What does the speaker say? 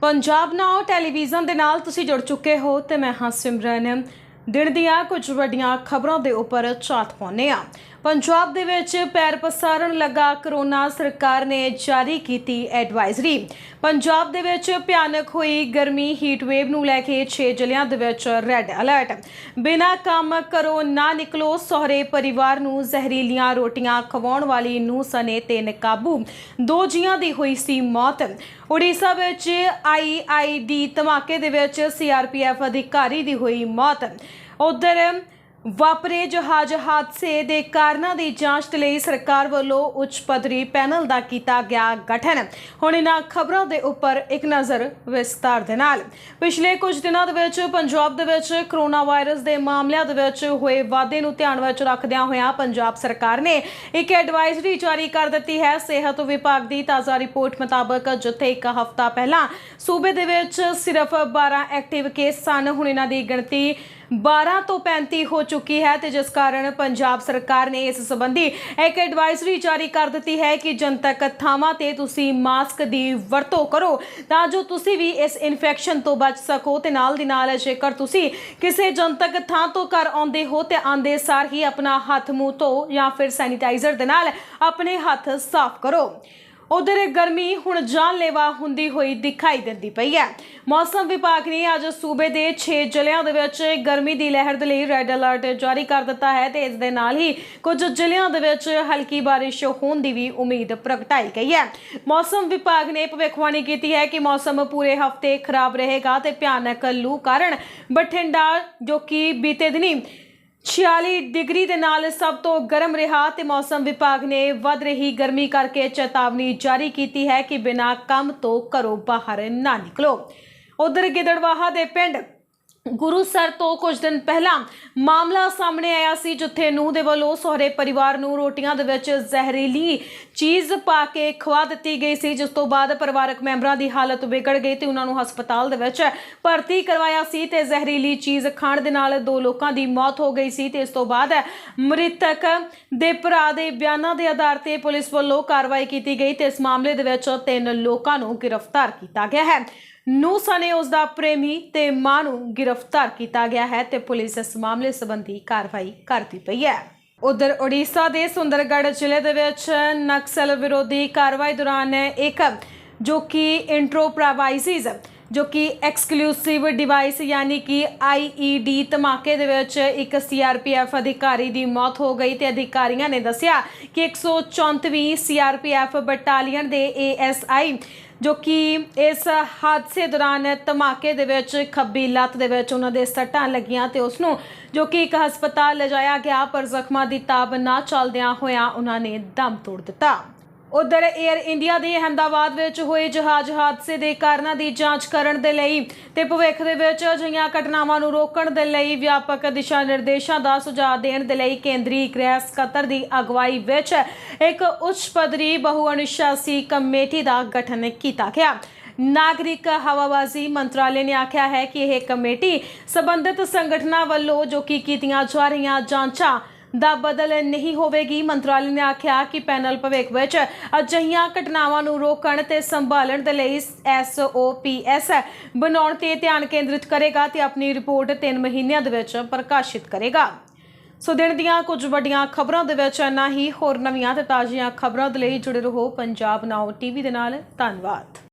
ਪੰਜਾਬ ਨਾਓ television ਦੇ ਨਾਲ ਤੁਸੀਂ ਜੁੜ ਚੁੱਕੇ ਹੋ ਤੇ ਮੈਂ ਹਾਂ ਸਿਮਰਨ। ਦਿਨ ਦੀਆਂ ਕੁਝ ਵੱਡੀਆਂ ਖਬਰਾਂ ਦੇ ਉੱਪਰ ਝਾਤ ਪਾਉਂਦੇ ਆ ਪੰਜਾਬ ਦੇ ਵਿੱਚ ਪੈਰ ਪਸਾਰਨ ਲੱਗਾ ਕਰੋਨਾ ਸਰਕਾਰ ਨੇ ਜਾਰੀ ਕੀਤੀ ਐਡਵਾਈਜ਼ਰੀ। ਪੰਜਾਬ ਦੇ ਵਿੱਚ ਭਿਆਨਕ ਹੋਈ ਗਰਮੀ ਹੀਟ ਵੇਵ ਨੂੰ ਲੈ ਕੇ 6 ਜ਼ਿਲ੍ਹਿਆਂ ਦੇ ਵਿੱਚ ਰੈੱਡ ਅਲਰਟ ਬਿਨਾਂ ਕੰਮ ਕਰੋ ਨਾ ਨਿਕਲੋ, ਸਹੁਰੇ ਪਰਿਵਾਰ ਨੂੰ ਜ਼ਹਿਰੀਲੀਆਂ ਰੋਟੀਆਂ ਖਵਾਉਣ ਵਾਲੀ ਨੂੰ ਸਨੇ ਤੇ ਨਕਾਬੂ। ਦੋ ਜੀਆਂ ਦੀ ਹੋਈ ਸੀ ਮੌਤ। ਉੜੀਸਾ ਵਿੱਚ ਆਈਆਈਡੀ ਧਮਾਕੇ ਦੇ ਵਿੱਚ ਸੀਆਰਪੀਐਫ ਅਧਿਕਾਰੀ ਦੀ ਹੋਈ ਮੌਤ। ਉਧਰ ਵਾਪਰੇ ਜਹਾਜ਼ ਹਾਦਸੇ ਦੇ ਕਾਰਨਾਂ ਦੀ ਜਾਂਚ ਦੇ ਲਈ ਸਰਕਾਰ ਵੱਲੋਂ ਉੱਚ ਪੱਧਰੀ ਪੈਨਲ ਦਾ ਕੀਤਾ ਗਿਆ ਗਠਨ। ਹੁਣ ਇਹਨਾਂ ਖਬਰਾਂ ਦੇ ਉੱਪਰ ਇੱਕ ਨਜ਼ਰ ਵਿਸਤਾਰ ਦੇ ਨਾਲ। ਪਿਛਲੇ ਕੁਝ ਦਿਨਾਂ ਦੇ ਵਿੱਚ ਪੰਜਾਬ ਦੇ ਵਿੱਚ ਕਰੋਨਾ ਵਾਇਰਸ ਦੇ ਮਾਮਲਿਆਂ ਦੇ ਵਿੱਚ ਹੋਏ ਵਾਧੇ ਨੂੰ ਧਿਆਨ ਵਿੱਚ ਰੱਖਦਿਆਂ ਹੋਇਆਂ ਪੰਜਾਬ ਸਰਕਾਰ ਨੇ ਇੱਕ ਐਡਵਾਈਜ਼ਰੀ ਜਾਰੀ ਕਰ ਦਿੱਤੀ ਹੈ। ਸਿਹਤ ਵਿਭਾਗ ਦੀ ਤਾਜ਼ਾ ਰਿਪੋਰਟ ਮੁਤਾਬਕ ਜਿੱਥੇ ਇੱਕ ਹਫ਼ਤਾ ਪਹਿਲਾਂ ਸੂਬੇ ਦੇ ਵਿੱਚ ਸਿਰਫ 12 ਐਕਟਿਵ ਕੇਸ ਸਨ, ਹੁਣ ਇਹਨਾਂ ਦੀ ਗਿਣਤੀ 12 ਤੋਂ 35 ਹੋ ਚੁੱਕੀ ਹੈ ਤੇ ਜਿਸ ਕਾਰਨ ਪੰਜਾਬ ਸਰਕਾਰ ਨੇ ਇਸ ਸੰਬੰਧੀ ਇੱਕ ਐਡਵਾਈਜ਼ਰੀ ਜਾਰੀ ਕਰ ਦਿੱਤੀ ਹੈ ਕਿ ਜਨਤਕ ਥਾਵਾਂ ਤੇ ਤੁਸੀਂ ਮਾਸਕ ਦੀ ਵਰਤੋਂ ਕਰੋ ਤਾਂ ਜੋ ਤੁਸੀਂ ਵੀ ਇਸ ਇਨਫੈਕਸ਼ਨ ਤੋਂ ਬਚ ਸਕੋ ਤੇ ਨਾਲ ਦੀ ਨਾਲ ਜੇਕਰ ਤੁਸੀਂ ਕਿਸੇ ਜਨਤਕ ਥਾਂ ਤੋਂ ਘਰ ਆਉਂਦੇ ਹੋ ਤੇ ਆਂਦੇ ਸਾਰ ਹੀ ਆਪਣਾ ਹੱਥ ਮੂੰਹ ਧੋ ਜਾਂ ਫਿਰ ਸੈਨੀਟਾਈਜ਼ਰ ਦੇ ਨਾਲ ਆਪਣੇ ਹੱਥ ਸਾਫ਼ ਕਰੋ। ਉਧਰ ਗਰਮੀ ਹੁਣ ਜਾਨਲੇਵਾ ਹੁੰਦੀ ਹੋਈ ਦਿਖਾਈ ਦਿੰਦੀ ਪਈ ਹੈ। ਮੌਸਮ ਵਿਭਾਗ ਨੇ ਅੱਜ ਸੂਬੇ ਦੇ 6 ਜ਼ਿਲ੍ਹਿਆਂ ਦੇ ਵਿੱਚ ਗਰਮੀ ਦੀ ਲਹਿਰ ਦੇ ਲਈ ਰੈੱਡ ਅਲਰਟ ਜਾਰੀ ਕਰ ਦਿੱਤਾ ਹੈ ਤੇ ਇਸ ਦੇ ਨਾਲ ਹੀ ਕੁਝ ਜ਼ਿਲ੍ਹਿਆਂ ਦੇ ਵਿੱਚ ਹਲਕੀ ਬਾਰਿਸ਼ ਹੋਣ ਦੀ ਵੀ ਉਮੀਦ ਪ੍ਰਗਟਾਈ ਗਈ ਹੈ। ਮੌਸਮ ਵਿਭਾਗ ਨੇ ਭਵਿੱਖਬਾਣੀ ਕੀਤੀ ਹੈ ਕਿ ਮੌਸਮ ਪੂਰੇ ਹਫ਼ਤੇ ਖਰਾਬ ਰਹੇਗਾ ਤੇ ਭਿਆਨਕ ਲੂ ਕਾਰਨ ਬਠਿੰਡਾ ਜੋ ਕਿ ਬੀਤੇ ਦਿਨੀ 46 ਡਿਗਰੀ ਦੇ ਨਾਲ ਸਭ ਤੋਂ ਗਰਮ ਰਿਹਾ ਤੇ ਮੌਸਮ ਵਿਭਾਗ ਨੇ ਵੱਧ ਰਹੀ ਗਰਮੀ ਕਰਕੇ ਚੇਤਾਵਨੀ ਜਾਰੀ ਕੀਤੀ ਹੈ ਕਿ ਬਿਨਾਂ ਕੰਮ ਤੋਂ ਘਰੋਂ ਬਾਹਰ ਨਾ ਨਿਕਲੋ। ਉਧਰ ਗਿੱਦੜਵਾਹਾ ਦੇ ਪਿੰਡ ਗੁਰੂਸਰ ਤੋਂ ਕੁਝ ਦਿਨ ਪਹਿਲਾਂ ਮਾਮਲਾ ਸਾਹਮਣੇ ਆਇਆ ਸੀ, ਜਿੱਥੇ ਨੂੰਹ ਦੇ ਵੱਲੋਂ ਸਹੁਰੇ ਪਰਿਵਾਰ ਨੂੰ ਰੋਟੀਆਂ ਦੇ ਵਿੱਚ ਜ਼ਹਿਰੀਲੀ ਚੀਜ਼ ਪਾ ਕੇ ਖਵਾ ਦਿੱਤੀ ਗਈ ਸੀ, ਜਿਸ ਤੋਂ ਬਾਅਦ ਪਰਿਵਾਰਕ ਮੈਂਬਰਾਂ ਦੀ ਹਾਲਤ ਵਿਗੜ ਗਈ ਤੇ ਉਹਨਾਂ ਨੂੰ ਹਸਪਤਾਲ ਦੇ ਵਿੱਚ ਭਰਤੀ ਕਰਵਾਇਆ ਸੀ ਤੇ ਜ਼ਹਿਰੀਲੀ ਚੀਜ਼ ਖਾਣ ਦੇ ਨਾਲ ਦੋ ਲੋਕਾਂ ਦੀ ਮੌਤ ਹੋ ਗਈ ਸੀ ਤੇ ਇਸ ਤੋਂ ਬਾਅਦ ਮ੍ਰਿਤਕ ਦੇ ਭਰਾ ਦੇ ਬਿਆਨਾਂ ਦੇ ਆਧਾਰ ਤੇ ਪੁਲਿਸ ਵੱਲੋਂ ਕਾਰਵਾਈ ਕੀਤੀ ਗਈ ਤੇ ਇਸ ਮਾਮਲੇ ਦੇ ਵਿੱਚ ਤਿੰਨ ਲੋਕਾਂ ਨੂੰ ਗ੍ਰਿਫਤਾਰ ਕੀਤਾ ਗਿਆ ਹੈ। ਨੂੰ ਸਨੇ ਉਸ ਦਾ ਪ੍ਰੇਮੀ ਤੇ ਮਾਂ ਨੂੰ ਗ੍ਰਿਫਤਾਰ ਕੀਤਾ ਗਿਆ ਹੈ ਤੇ ਪੁਲਿਸ ਇਸ ਮਾਮਲੇ ਸੰਬੰਧੀ ਕਾਰਵਾਈ ਕਰਦੀ ਪਈ ਹੈ। ਉਧਰ ਓਡੀਸ਼ਾ ਦੇ ਸੁੰਦਰਗੜ੍ਹ ਜ਼ਿਲ੍ਹੇ ਦੇ ਵਿੱਚ ਨਕਸਲ ਵਿਰੋਧੀ ਕਾਰਵਾਈ ਦੌਰਾਨ ਇੱਕ ਜੋ ਕਿ ਇੰਟਰੋਪਰਾਵਾਈਸਿਸ ਜੋ ਕਿ ਐਕਸਕਲੂਸਿਵ ਡਿਵਾਈਸ ਯਾਨੀ ਕਿ IED ਧਮਾਕੇ ਦੇ ਵਿੱਚ ਇੱਕ CRPF ਅਧਿਕਾਰੀ ਦੀ ਮੌਤ ਹੋ ਗਈ ਤੇ ਅਧਿਕਾਰੀਆਂ ਨੇ ਦੱਸਿਆ ਕਿ 134ਵੀਂ CRPF ਬਟਾਲੀਅਨ ਦੇ ASI ਜੋ ਕਿ ਇਸ ਹਾਦਸੇ ਦੌਰਾਨ ਧਮਾਕੇ ਦੇ ਵਿੱਚ ਖੱਬੀ ਲੱਤ ਦੇ ਵਿੱਚ ਉਹਨਾਂ ਦੇ ਸੱਟਾਂ ਲੱਗੀਆਂ ਤੇ ਉਸ ਨੂੰ ਜੋ ਕਿ ਇੱਕ ਹਸਪਤਾਲ ਲਿਜਾਇਆ ਗਿਆ ਪਰ ਜ਼ਖਮਾਂ ਦੀ ਤਾਬ ਨਾ ਚੱਲਦਿਆਂ ਹੋਇਆਂ ਉਹਨਾਂ ਨੇ ਦਮ ਤੋੜ ਦਿੱਤਾ। ਉਧਰ 에ਅਰ ਇੰਡੀਆ ਦੇ ਅਹਮਦਾਬਾਦ ਵਿੱਚ ਹੋਏ ਜਹਾਜ਼ ਹਾਦਸੇ ਦੇ ਕਾਰਨਾਂ ਦੀ ਜਾਂਚ ਕਰਨ ਦੇ ਲਈ ਤੇ ਭਵਿੱਖ ਦੇ ਵਿੱਚ ਅਜਿਹੀਆਂ ਘਟਨਾਵਾਂ ਨੂੰ ਰੋਕਣ ਦੇ ਲਈ ਵਿਆਪਕ ਦਿਸ਼ਾ ਨਿਰਦੇਸ਼ਾਂ ਦਾ ਸੁਝਾਅ ਦੇਣ ਦੇ ਲਈ ਕੇਂਦਰੀ ਗ੍ਰਹਿ ਸਕੱਤਰ ਦੀ ਅਗਵਾਈ ਵਿੱਚ ਇੱਕ ਉੱਚ ਪੱਧਰੀ ਬਹੁਅਨੁਸ਼ਾਸੀ ਕਮੇਟੀ ਦਾ ਗਠਨ ਕੀਤਾ ਗਿਆ। ਨਾਗਰਿਕ ਹਵਾਬਾਜ਼ੀ ਮੰਤਰਾਲੇ ਨੇ ਆਖਿਆ ਹੈ ਕਿ ਇਹ ਕਮੇਟੀ ਸਬੰਧਿਤ ਸੰਗਠਨਾਂ ਵੱਲੋਂ ਜੋ ਕਿ ਕੀਤੀਆਂ ਜਾ ਰਹੀਆਂ ਜਾਂਚਾਂ ਦਾ ਬਦਲ ਨਹੀਂ ਹੋਵੇਗੀ। ਮੰਤਰਾਲੇ ਨੇ ਆਖਿਆ ਕਿ ਪੈਨਲ ਭਵਿੱਖ ਵਿੱਚ ਅਜਿਹੀਆਂ ਘਟਨਾਵਾਂ ਨੂੰ ਰੋਕਣ ਤੇ ਸੰਭਾਲਣ ਦੇ ਲਈ ਐਸਓਪੀਐਸ ਬਣਾਉਣ ਤੇ ਧਿਆਨ ਕੇਂਦਰਿਤ ਕਰੇਗਾ ਤੇ ਆਪਣੀ ਰਿਪੋਰਟ 3 ਮਹੀਨਿਆਂ ਦੇ ਵਿੱਚ ਪ੍ਰਕਾਸ਼ਿਤ ਕਰੇਗਾ। ਸੋ ਦਿਨ ਦੀਆਂ ਕੁਝ ਵੱਡੀਆਂ ਖਬਰਾਂ ਦੇ ਵਿੱਚ ਇੰਨਾ ਹੀ। ਹੋਰ ਨਵੀਆਂ ਤੇ ਤਾਜ਼ੀਆਂ ਖਬਰਾਂ ਦੇ ਲਈ ਜੁੜੇ ਰਹੋ ਪੰਜਾਬ ਨਾਓ ਟੀਵੀ ਦੇ ਨਾਲ। ਧੰਨਵਾਦ।